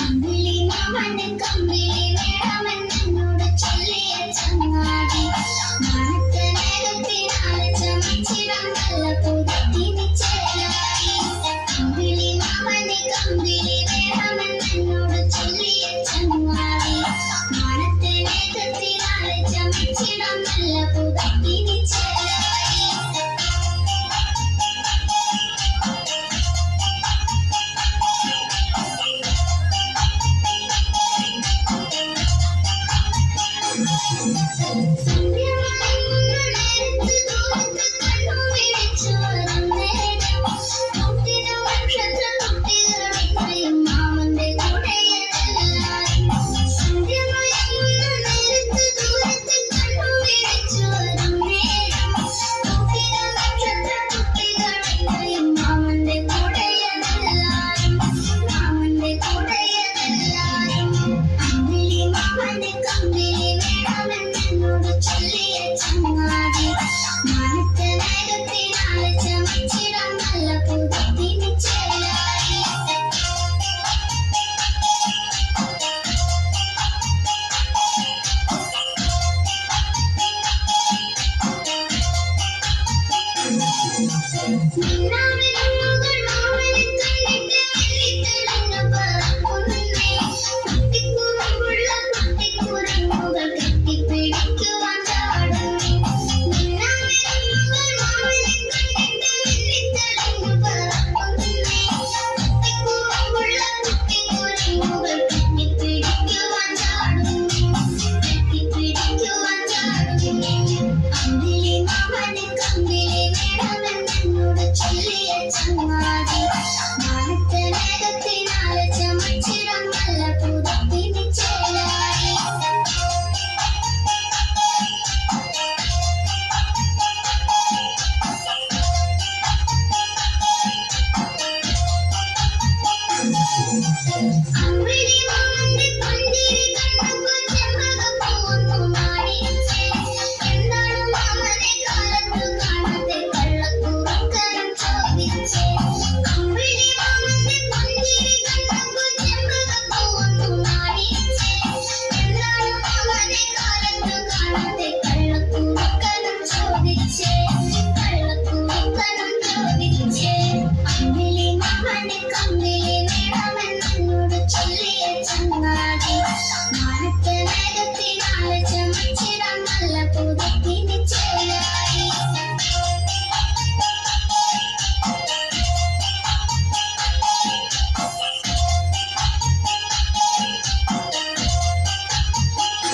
അമ്പിളി മാമന് കമ്പിളി വേണമെന്നോട് Thank you.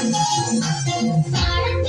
Thank you.